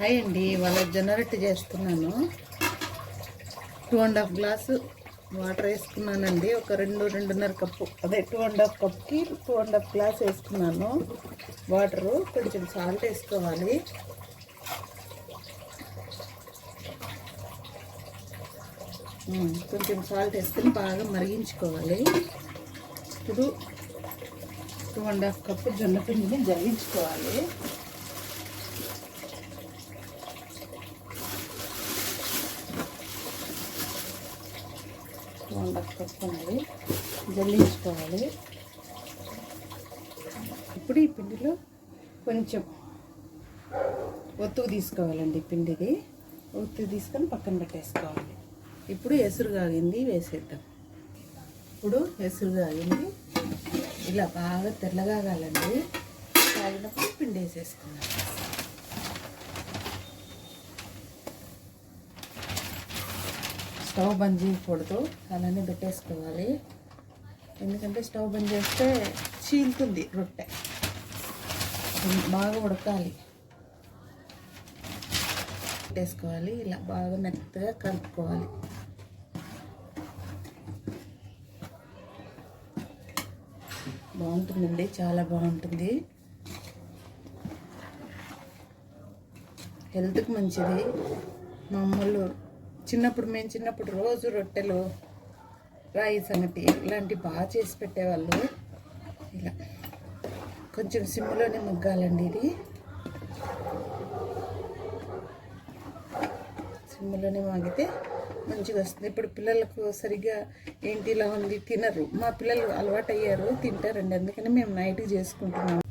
Hi అండి ఇవాళ జొన్నరొట్టె చేస్తున్నాను. Two and half glass water వేసుకున్నానండి. ఒక రెండు రెండున్నర కప్పు అదే టూ అండ్ హాఫ్ కప్కి టూ అండ్ హాఫ్ గ్లాస్ వేసుకున్నాను. వాటరు కొంచెం సాల్ట్ వేసుకోవాలి. Hmm, కొంచెం సాల్ట్ వేసుకొని బాగా మరిగించుకోవాలి. ఇప్పుడు టూ అండ్ హాఫ్ కప్పు జొన్న పిండిని జల్లించుకోవాలి టూ జల్లించుకోవాలి. ఇప్పుడు ఈ పిండిలో కొంచెం ఒత్తుకు తీసుకోవాలండి పిండిది. ఒత్తుకు తీసుకొని పక్కన పెట్టేసుకోవాలి. ఇప్పుడు ఎసురు కాగింది వేసేద్దాం. ఇప్పుడు ఎసురు కాగింది. ఇలా బాగా తెల్లగా కాలండి కాగినప్పుడు పిండి వేసేసుకున్నాం స్టవ్ బంద్ చేయకూడదు. అలానే పెట్టేసుకోవాలి. ఎందుకంటే స్టవ్ బంద్ చేస్తే చీలుతుంది రొట్టె. బాగా ఉడకాలి. పెట్టేసుకోవాలి. ఇలా బాగా మెత్తగా కలుపుకోవాలి. బాగుంటుందండి. చాలా బాగుంటుంది. హెల్త్కి మంచిది. మామూలు చిన్నప్పుడు మేము చిన్నప్పుడు రోజు రొట్టెలు రాయి సంగటి ఇలాంటివి బాగా చేసి పెట్టేవాళ్ళు. ఇలా కొంచెం సిమ్లోనే మగ్గాలండి ఇది. సిమ్లోనే మాగితే మంచిగా వస్తుంది. ఇప్పుడు పిల్లలకు సరిగ్గా ఏంటి ఇలా ఉంది తినరు. మా పిల్లలు అలవాటు అయ్యారు తింటారండి. అందుకని మేము నైట్ చేసుకుంటున్నాం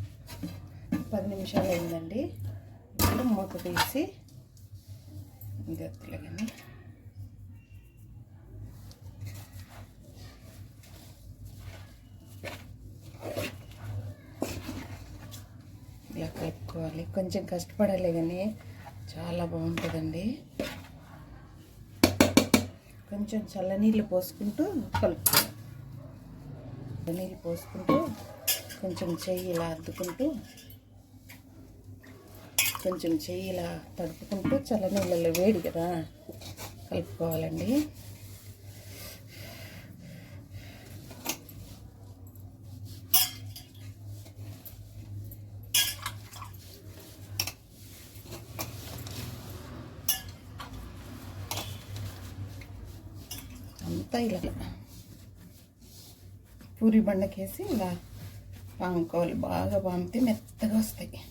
పది నిమిషాలు అయిందండి. ఇప్పుడు మూత తీసి గట్లగానే ఇలా కలుపుకోవాలి కొంచెం కష్టపడాలి కానీ చాలా బాగుంటుందండి. కొంచెం చల్లనీళ్ళు పోసుకుంటూ కలుపుకోవాలి. చల్లనీళ్ళు పోసుకుంటూ కొంచెం చెయ్యి ఇలా అద్దుకుంటూ కొంచెం చెయ్యి ఇలా తడుపుకుంటూ చల్లనీళ్ళలో వేడి కదా కలుపుకోవాలండి. అంతా ఇలా. పూరి బండకేసి ఇలా పాముకోవాలి బాగా పామితే మెత్తగా వస్తాయి.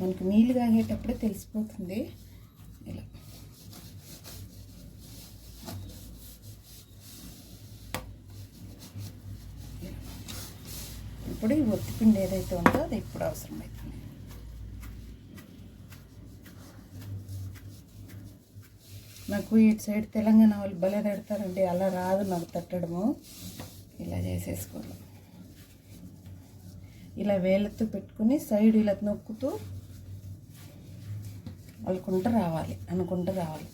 మనకు నీళ్ళు తాగేటప్పుడే తెలిసిపోతుంది. ఇలా. ఇప్పుడు ఈ ఒత్తిపిండి ఏదైతే ఉందో అది ఇప్పుడు అవసరమవుతుంది. నాకు ఇటు సైడ్ తెలంగాణ వాళ్ళు భలే తడతారండి. అలా రాదు నాకు తట్టడము. ఇలా చేసేసుకోవాలి. ఇలా వేళ్ళతో పెట్టుకుని సైడ్ ఇలా నొక్కుతూ అనుకుంటూ రావాలి అనుకుంటూ రావాలి.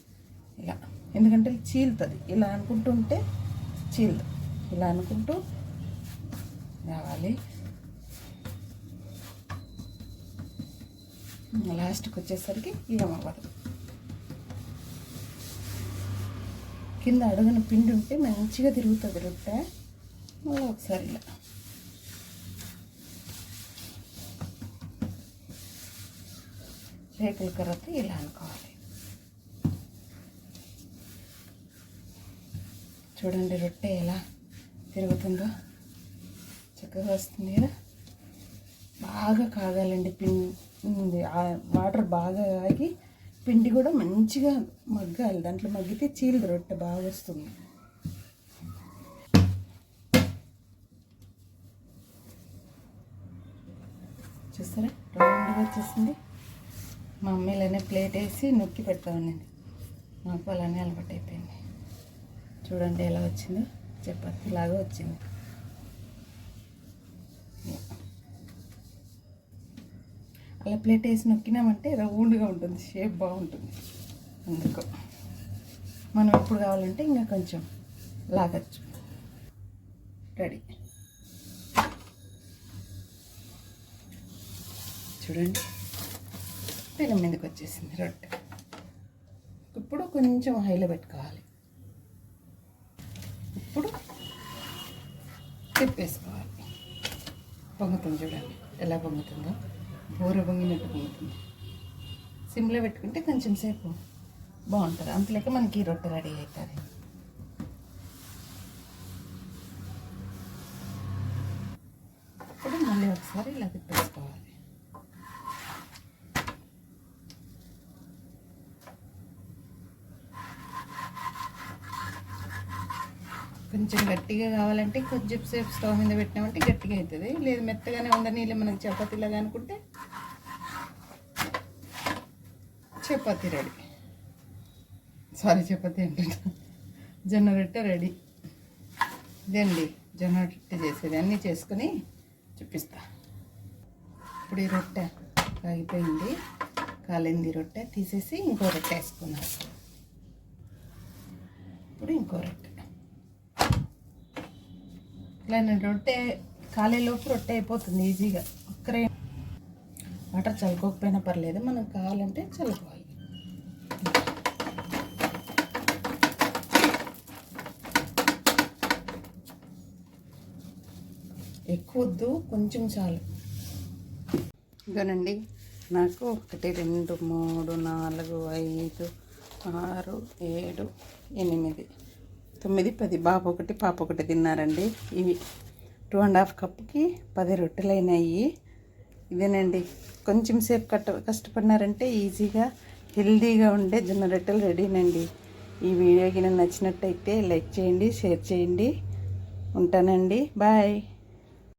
ఇలా. ఎందుకంటే చీలుతుంది. ఇలా అనుకుంటుంటే చీలదు ఇలా అనుకుంటూ రావాలి. లాస్ట్కి వచ్చేసరికి ఇలా అవ్వదు. కింద అడుగున పిండి ఉంటే మంచిగా తిరుగుతుంది రొట్టె. మళ్ళీ ఒకసారి ఇలా. రేకుల కర్రతో ఇలా అనుకోవాలి. చూడండి రొట్టె ఎలా తిరుగుతుందో. చక్కగా వస్తుంది కదా. బాగా కాగాలండి పిండి. ఆ వాటర్ బాగా ఆగి పిండి కూడా మంచిగా మగ్గాలి. దాంట్లో మగ్గితే చీలదు రొట్టె బాగా వస్తుంది. చూస్తారా? రౌండ్గా వచ్చేసింది. మా అమ్మ ఇలానే ప్లేట్ వేసి నొక్కి పెడతామనండి నాకు అలానే అలవాటు అయిపోయింది చూడండి ఎలా వచ్చిందో. చపాతీ లాగా వచ్చింది. అలా ప్లేట్ వేసి నొక్కినామంటే రౌండ్గా ఉంటుంది షేప్ బాగుంటుంది. అందుకు మనం ఎప్పుడు కావాలంటే ఇంకా కొంచెం లాగచ్చు. రెడీ చూడండి. పిల్ల మీదకి వచ్చేసింది రొట్టె. ఇప్పుడు కొంచెం హైలో పెట్టుకోవాలి. ఇప్పుడు తిప్పేసుకోవాలి. పొంగుతుంది చూడండి ఎలా పొంగుతుందో. బోర పొంగినట్టు పొంగుతుంది సిమ్లో పెట్టుకుంటే కొంచెం సేపు బాగుంటుంది. అంతలేక మనకి రొట్టె రెడీ అవుతుంది. ఇప్పుడు మళ్ళీ ఒకసారి ఇలా తిప్పేసుకోవాలి. కొంచెం గట్టిగా కావాలంటే కొంచెం సేపు స్టవ్ మీద పెట్టినామంటే గట్టిగా అవుతుంది. లేదు మెత్తగానే ఉండనీళ్ళు మనకి చపాతీలాగా అనుకుంటే చపాతీ రెడీ. సారీ చపాతీ అంటున్నా. జొన్న రొట్టె రెడీ. ఇదండి జొన్న రొట్టె చేసేది. అన్నీ చేసుకొని చూపిస్తా. ఇప్పుడు ఈ రొట్టె కాగిపోయింది కాలింది రొట్టె. తీసేసి ఇంకో రొట్టె వేసుకున్నాను ఇప్పుడు ఇంకో రొట్టె. ఇలా నేను రొట్టె కాలేలోపు రొట్టె అయిపోతుంది ఈజీగా. ఒక్కరే వాటర్ చల్లుకోకపోయినా పర్లేదు మనం కావాలంటే చల్లుకోవాలి. ఎక్కువ వద్దు కొంచెం చాలు. ఇదోనండి నాకు ఒకటి రెండు మూడు నాలుగు ఐదు ఆరు ఏడు ఎనిమిది. తొమ్మిది పది. బాబు ఒకటి పాప ఒకటి తిన్నారండి. ఇవి టూ అండ్ హాఫ్ కప్కి పది రొట్టెలు అయినాయి ఇదేనండి. కొంచెం సేపు కట్ట కష్టపడినారంటే ఈజీగా హెల్దీగా ఉండే జొన్న రొట్టెలు రెడీనండి. ఈ వీడియోకి నచ్చినట్టయితే లైక్ చేయండి షేర్ చేయండి. ఉంటానండి. బాయ్.